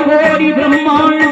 கோடி பிரம்மாண்ட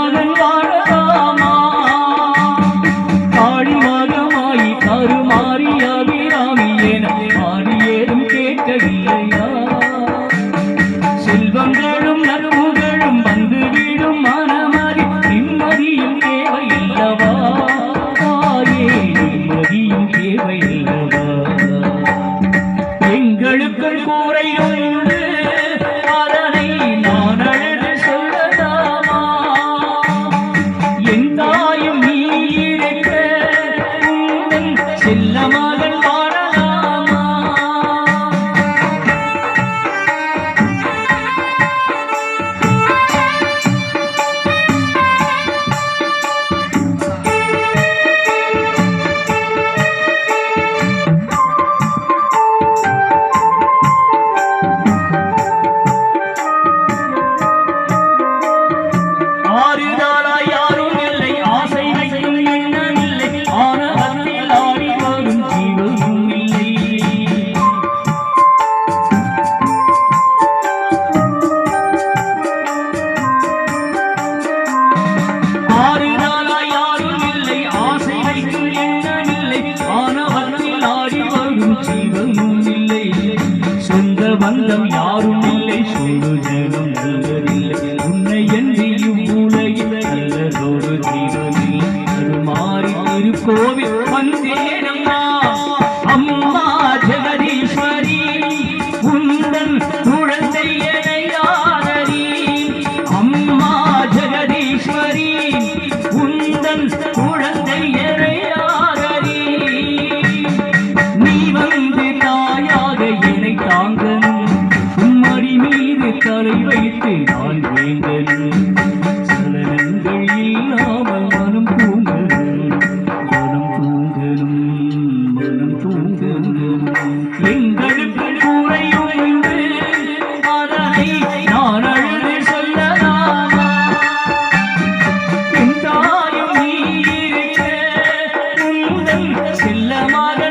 தந்தம் யாரும் இல்லை சொல்லு ஜனம் நல்லதில்லை. உன்னை என்று இவ்வுலகில் நல்லதொரு தீபமில்லை மாறி திருக்கோவில் செல்ல மாற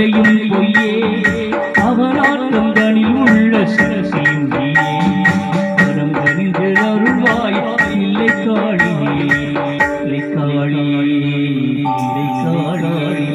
கதையும் பொய்யே. அவனாட்டம் தனில் உள்ள சிறசியும் கரம் கணிந்து அருள்வாய் இல்லை காளி இல்லை காளி இல்லை காளி